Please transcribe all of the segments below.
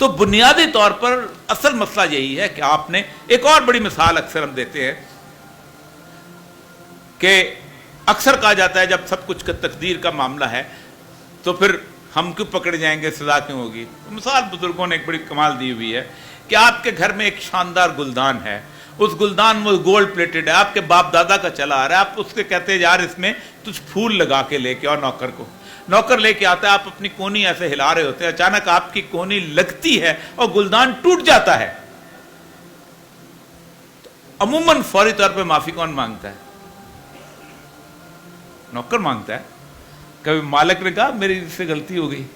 तो बुनियादी तौर पर असल मसला यही है कि आपने एक और बड़ी मिसाल अक्सर हम देते हैं कि अक्सर कहा जाता है जब सब कुछ का तकदीर का मामला है तो फिर हम क्यों पकड़े जाएँगे, सजा क्यों होगी? तो मिसाल बुज़ुर्गों ने एक बड़ी कमाल दी हुई है कि आपके घर में एक शानदार गुलदान है। उस गुलदान में गोल्ड प्लेटेड है, आपके बाप दादा का चला आ रहा है, आप उसके कहते हैं, यार, इसमें कुछ फूल लगा के लेके और नौकर को। नौकर लेके आता है, आप अपनी कोनी ऐसे हिला रहे होते हैं, अचानक आपकी कोनी लगती है और गुलदान टूट जाता है। तो अमूमन फौरी तौर पे माफ़ी कौन माँगता है? नौकर माँगता है। कभी मालिक ने कहा, मेरी से गलती हो गई।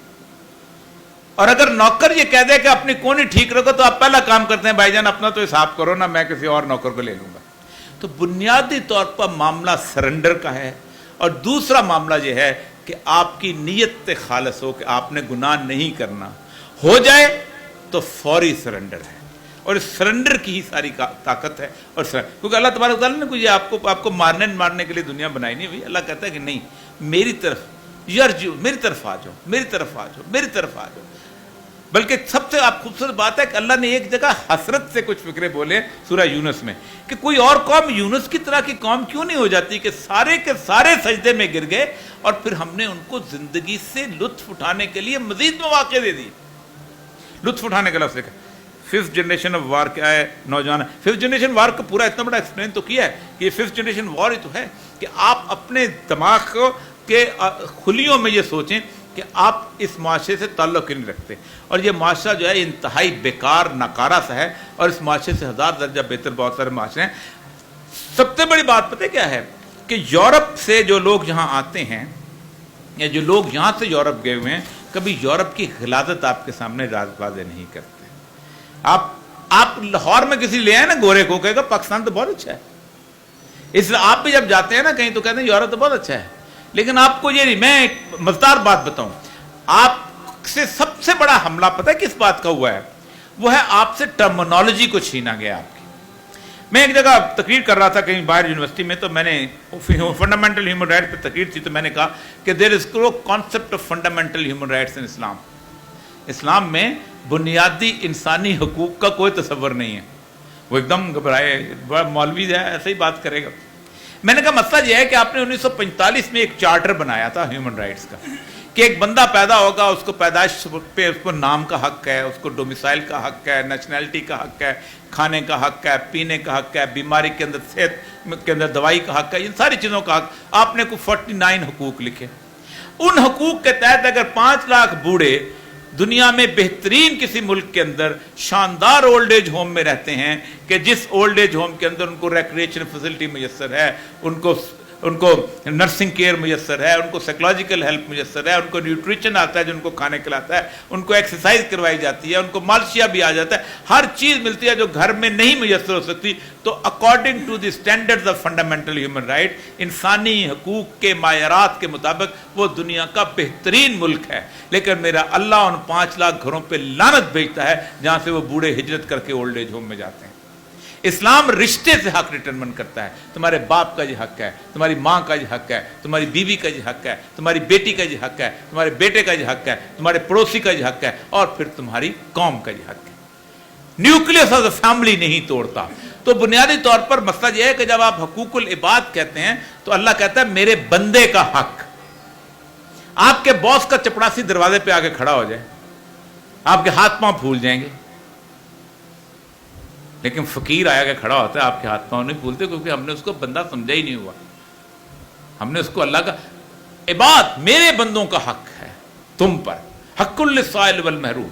और अगर नौकर ये कह दे कि अपनी कोनी ठीक रखो तो आप पहला काम करते हैं, भाईजान, अपना तो हिसाब करो ना, मैं किसी और नौकर को ले लूँगा। तो बुनियादी तौर पर मामला सरेंडर का है और दूसरा मामला यह है कि आपकी नीयत खालस हो कि आपने गुनाह नहीं करना। हो जाए तो फौरी सरेंडर है। और सरेंडर की ही सारी ताकत है और क्योंकि अल्लाह तबारक ने कोई आपको आपको मारने मारने के लिए दुनिया बनाई नहीं हुई अल्लाह कहता है कि नहीं, मेरी तरफ़ यार जी मेरी तरफ़ आ जाओ, मेरी तरफ़ आ जाओ, मेरी तरफ़ आ जाओ। बल्कि सबसे आप खूबसूरत बात है कि अल्लाह ने एक जगह हसरत से कुछ फिक्रे बोले सूरा यूनस में कि कोई और कौम यूनस की तरह की कौम क्यों नहीं हो जाती कि सारे के सारे सजदे में गिर गए और फिर हमने उनको ज़िंदगी से लुत्फ उठाने के लिए मजीद मौके दे दिए? लुत्फ उठाने का लफ्ज फिफ्थ जनरेशन ऑफ़ वार क्या है? नौजवान। फिफ्थ जनरेशन वार का पूरा इतना बड़ा एक्सप्लेन तो किया है कि फिफ्थ जनरेशन वॉर ही तो है कि आप अपने दिमाग के खुलियों में ये सोचें कि आप इस माशरे से ताल्लुक ही नहीं रखते। और ये माशरा जो है इंतहाई बेकार, नकारा सा है। और इस माशरे से हज़ार दर्जा बेहतर बहुत सारे माशरे हैं। सबसे बड़ी बात पता क्या है? कि यूरोप से जो लोग यहाँ आते हैं, या जो लोग यहाँ से यूरोप गए हुए हैं, कभी यूरोप की हिलादत आपके सामने राजबाजे नहीं करते। आप आप लाहौर में किसी ले आए ना गोरे को, कहेगा पाकिस्तान तो बहुत अच्छा है। इसलिए आप भी जब जाते हैं ना कहीं तो कहते हैं, यूरोप तो बहुत अच्छा है। लेकिन आपको ये मैं एक मजदार बात बताऊँ। आपसे सबसे बड़ा हमला पता है किस बात का हुआ है? वो है आपसे टर्मिनोलॉजी को छीना गया आपकी। मैं एक जगह तकरीर कर रहा था कहीं बाहर यूनिवर्सिटी में तो मैंने फंडामेंटल ह्यूमन राइट पर तकरीर थी तो मैंने कहा कि there is no concept of fundamental human rights in Islam इस्लाम में बुनियादी इंसानी हकूक का कोई तस्वर नहीं है। वो एकदम घबराए, बड़ा मौलवी है, ऐसे ही बात करेगा। मैंने कहा मसला यह है कि आपने 1945 में एक चार्टर बनाया था ह्यूमन राइट्स का, कि एक बंदा पैदा होगा, उसको पैदाइश पे उसको नाम का हक है, उसको डोमिसाइल का हक है नेशनैलिटी का हक है, खाने का हक है, पीने का हक है, बीमारी के अंदर सेहत के अंदर दवाई का हक है, इन सारी चीज़ों का हक आपने को 49 हकूक लिखे। उन हकूक के तहत अगर पाँच लाख बूढ़े दुनिया में बेहतरीन किसी मुल्क के अंदर शानदार ओल्ड एज होम में रहते हैं कि जिस ओल्ड एज होम के अंदर उनको रेक्रिएशन फैसिलिटी मैसर है, उनको उनको नर्सिंग केयर मैसर है, उनको साइकोलॉजिकल हेल्प मैसर है, उनको न्यूट्रिशन आता है, जो उनको खाने खिलाता है, उनको एक्सरसाइज करवाई जाती है, उनको मालशिया भी आ जाता है, हर चीज़ मिलती है जो घर में नहीं मैसर हो सकती। तो according to the standards of fundamental human right इंसानी हकूक के मायरात के मुताबिक वो दुनिया का बेहतरीन मुल्क है। लेकिन मेरा अल्लाह उन पाँच लाख घरों पर लानत भेजता है, जहाँ से वो बूढ़े हिजरत करके ओल्ड एज होम में जाते हैं। इस्लाम रिश्ते से हक डिटरमिन करता है। तुम्हारे बाप का ये हक है, तुम्हारी माँ का ये हक है, तुम्हारी बीवी का ये हक है, तुम्हारी बेटी का ये हक है, तुम्हारे बेटे का ये हक है, तुम्हारे पड़ोसी का ये हक है, और फिर तुम्हारी कौम का ये हक है। न्यूक्लियस ऑफ़ द फैमिली नहीं तोड़ता। तो बुनियादी तौर पर मसला यह है कि जब आप हकूकुल इबाद कहते हैं तो अल्लाह कहता है, मेरे बंदे का हक। आपके बॉस का चपड़ासी दरवाजे पे आके खड़ा हो जाए। आपके हाथ पाँव फूल जाएँगे। लेकिन फकीर आया के खड़ा होता है, आपके हाथ पाँव नहीं भूलते क्योंकि हमने उसको बंदा समझा ही नहीं हुआ। हमने उसको अल्लाह का इबाद मेरे बंदों का हक है, तुम पर। हकुल्ल महरूम।